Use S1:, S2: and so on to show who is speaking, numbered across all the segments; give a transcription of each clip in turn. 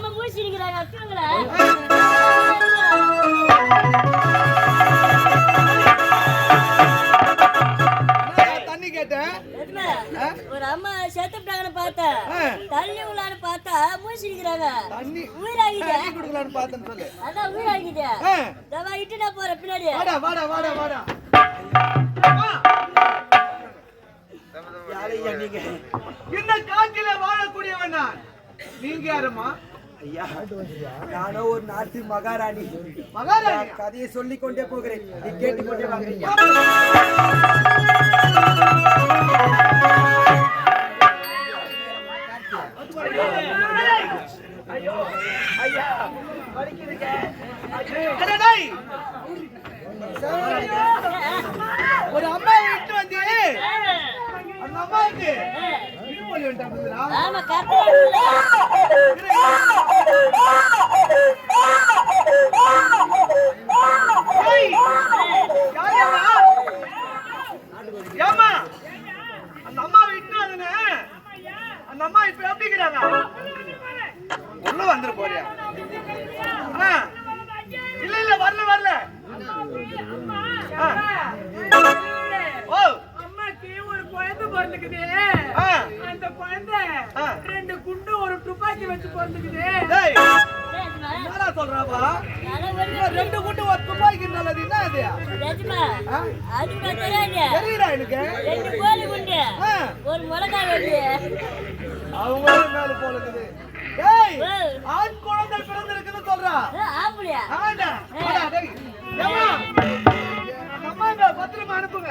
S1: அம்மா மூச்சிருக்கிறாங்க தூங்கல
S2: நான் தண்ணி கேட்டேன்?
S1: ஒரு அம்மா செத்துட்டாங்கன்னு பார்த்தேன்.
S2: ஆ.
S1: தள்ளி உள்ளான்னு பார்த்தா மூச்சிருக்கிறாங்க
S2: தண்ணி
S1: உயிராகிட்ட
S2: தண்ணி கொடுக்கலான்னு பார்த்தேன்னு சொல்லு.
S1: அதான் உயிராகிட்ட
S2: ஆ,
S1: தவா இட்டு நான் போறேன் பின்னாடி.
S2: வாடா வாடா வாடா வாடா. இந்த காட்டில வாழக்கூடியவன் நான்? நீங்க யாருமா
S3: ஐயா நானோ ஒரு நாட்டு மகாராணி.
S2: மகாராணி.
S3: கதையை சொல்லிக் கொண்டே போகிறேன். நீ கேட்டுக்கொண்டே வாங்க. ஐயா. ஐயா வலிக்குதுங்க.
S2: டேய். ஒரு அம்மா விட்டு வந்து அந்த அம்மாவுக்கு. இடுப்பொலி வந்துட்டாங்களா ஏம்மா? அந்த அந்த அம்மா எப்படி ஆ. இல்ல இல்ல வரல வரல
S4: குழந்தை பிறந்துக்குது.
S2: ஆ.
S4: அந்த குழந்தை. ரெண்டு குண்டு ஒரு துப்பாக்கி வச்சு பிறந்துக்குது.
S2: என்னடா சொல்றாப்பா? ரெண்டு குண்டு ஒரு துப்பாக்கி நல்லது என்ன அது
S1: தெரியாது
S2: எனக்கு?
S1: ரெண்டு கோழி குண்டு.
S2: ஆ.
S1: ஒரு மிளகாய் வெட்டி
S2: அவங்க மேல
S1: ஓ.
S2: ஆண் குழந்தை பிறந்திருக்குன்னு சொல்றா.
S1: ஆம்பளையா
S2: ஆண்டா பத்திரமா அனுப்புங்க.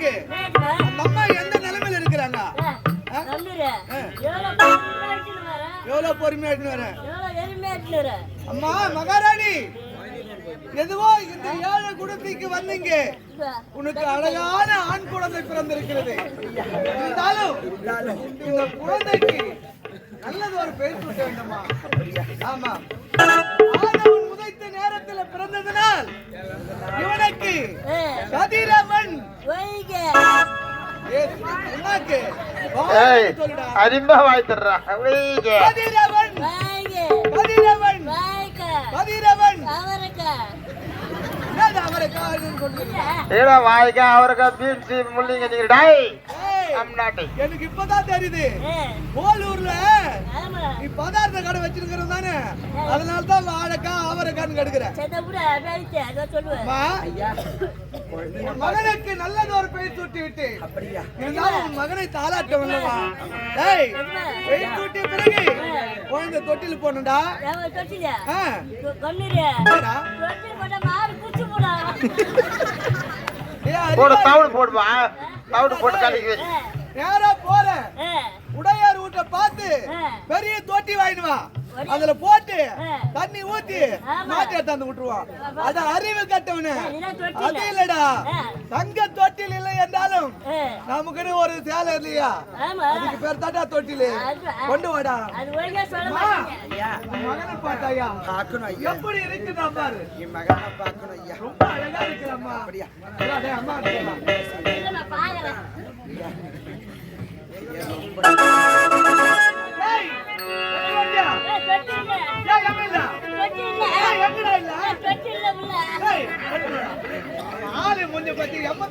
S2: அந்த அம்மா எந்த நிலைமையில இருக்கிறாங்க? எவ்வளவு பொறுமையா எடுத்துன்னு வரேன்
S1: எவ்வளோ எருமையாட்டுன்னு வரேன்
S2: அம்மா மகாராணி எதுவோ இந்த ஏழை குடத்துக்கு வந்தீங்க. உனக்கு அழகான ஆண் குழந்தை பிறந்திருக்கிறது. இருந்தாலும் இந்த குழந்தைக்கு நல்லது ஒரு பெயர் சூட்ட வேண்டுமா? ஆமா. ஆதவன் உதைத்த நேரத்துல பிறந்ததனால் இவனுக்கு கதிரவன்
S1: வைக
S2: ஏ, என்னாக்கு
S5: ஏய்
S2: சொல்லுடா
S5: அரிம்பா வாய்த்துறா வைங்க
S2: கதிரவன்
S1: வைக.
S2: கதிரவன்
S1: வைக
S2: கதிரவன்
S1: அவரைக்காய்
S2: என்னது அவரை காரணம் சொல்றீங்க
S5: ஏடா வாய்க்கா அவருக்கா பீன்ஸ் முள்ளிங்க நீங்க டாய்.
S2: எனக்கு இப்பதான் தெரியுது.
S1: ஆமா.
S2: நீ பதார்த்த கடை வச்சிருக்கிறது தானே? அதனால தான் வாழைக்காய் அவரைக்கான்னு கெடுக்கிற.
S1: செத்த கூட பேசிட்டு அதான் சொல்லுவேன்.
S2: அம்மா,
S3: ஐயா.
S2: உன் மகனுக்கு நல்லது ஒரு பெயர் சூட்டி விட்டு.
S3: அப்படியா?
S2: இருந்தாலும் உன் மகனை தாளாட்ட வல்லவா ஏய் பெயர் சூட்டிய பிறகு குழந்தை தொட்டில் போனடா
S1: தொட்டில. போடா
S2: ஏய்,
S5: போடு
S2: அறிவா-
S5: தவிடு போட்டு கலக்கி வை.
S2: நேரா போற.
S1: ஆ.
S2: உடையார் வீட்டை பார்த்து. பெரிய தொட்டி வாங்கிட்டு வா. அதுல போட்டு. தண்ணி ஊத்தி
S1: ஆமா.
S2: மாட்டி எடுத்தாந்து விட்டுருவான் அது அறிவு கட்டவனு. அது இல்லடா. தங்க தொட்டில் இல்லை என்றாலும் நமக்குன்னு ஒரு சேலை இல்லையா? அதுக்கு பேர் தாட்டா தொட்டில். கொண்டு வாடா. மகனை பார்த்தாயா? எப்படி இருக்குதா பாரு.
S3: மகனை பார்க்கணும் ஐயா.
S2: ரொம்ப அழகா இருக்கிறம்மா
S3: அப்படியா?
S2: அம்மா ஆளு முன்ன பத்தி எம்ம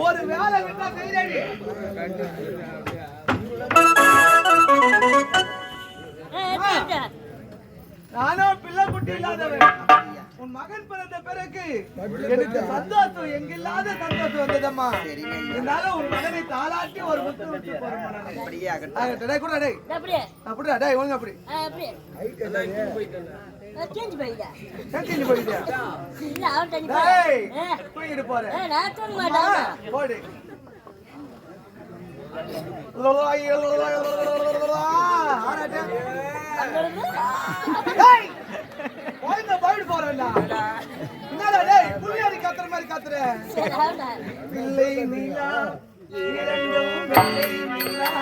S2: ஒரு வேலை விட்டா செய்யறடி நானும் பிள்ளை குட்டி இல்லாதவன். உன் மகன் பிறந்த பிறகு எனக்கு சந்தோஷம் எங்கில்லாத சந்தோஷம் வந்ததம்மா. இருந்தாலும் உன் மகனை தாளாட்டி ஒரு முத்து விட்டு போறேன்
S3: ஆகட்டும்,
S2: டேய், அப்படிடா, டேய், ஒழுங்கா அப்படி.
S1: கிழிஞ்சு போயிட்டா? இல்ல அவன் தண்ணி
S2: டேய்,
S1: நான் தூங்க மாட்டேன்
S2: போடு. பிள்ளை நிலா, இரண்டும் வெள்ளை நிலா.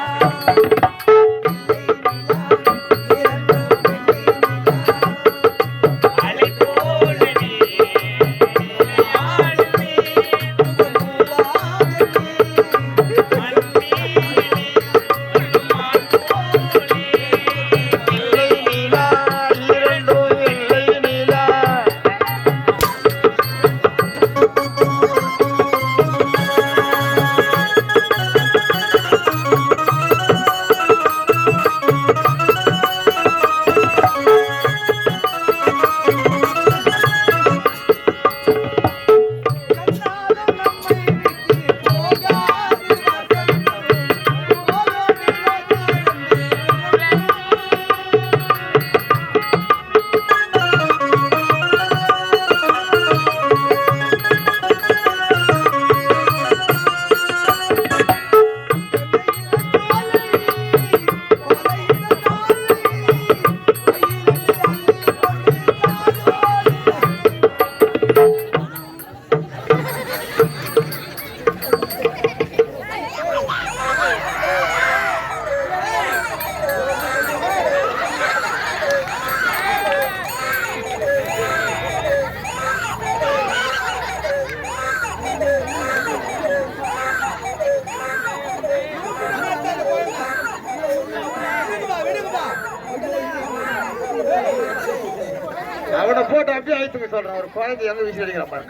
S5: அழைத்துக்க சொல்றான் ஒரு குழந்தை எங்க வீசி அடிக்கிறான் பாரு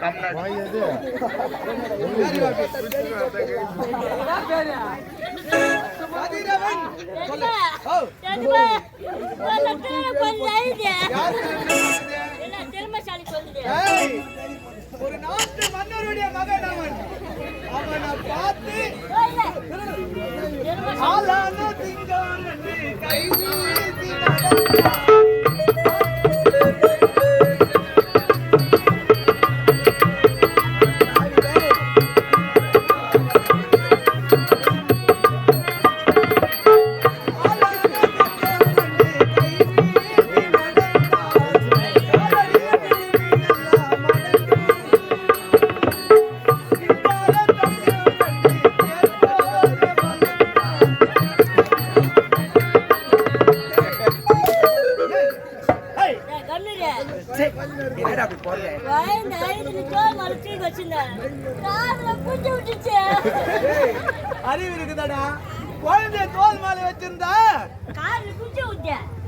S2: ஒரு நாட்டு மன்னருடைய மகன் அவன் அவனை பார்த்து ஆளான அறிவு இருக்குதாடா? குழந்தைய தோல் மாலை வச்சிருந்தா?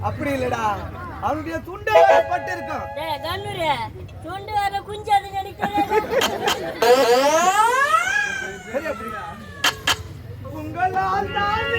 S2: அப்படி இல்லடா. அவனுடைய துண்டை பட்டு இருக்கும்
S1: துண்டு வர குஞ்சாது நினைக்கிறேன்
S2: உங்களால் தானே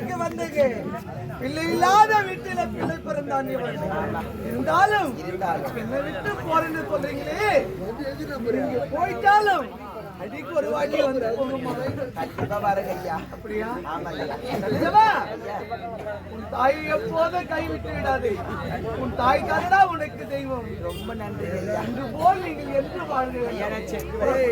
S2: குடித்துக்கு வந்தது பிள்ளை இல்லாத வீட்டில பிள்ளை பிறந்தான் இருந்தாலும் என்னை விட்டு போறேன்னு சொல்றீங்களே? நீங்க போயிட்டாலும் அடிக்கு ஒரு வாட்டி வந்து
S3: கண்டிப்பா பாருங்க ஐயா.
S2: அப்படியா? உன் தாயை எப்போதும் கைவிட்டு விடாதே. உன் தாய் தானடா உனக்கு தெய்வம்.
S3: ரொம்ப நன்றி
S2: அன்று போல் நீங்கள் என்று வாழ்கிறீர்கள்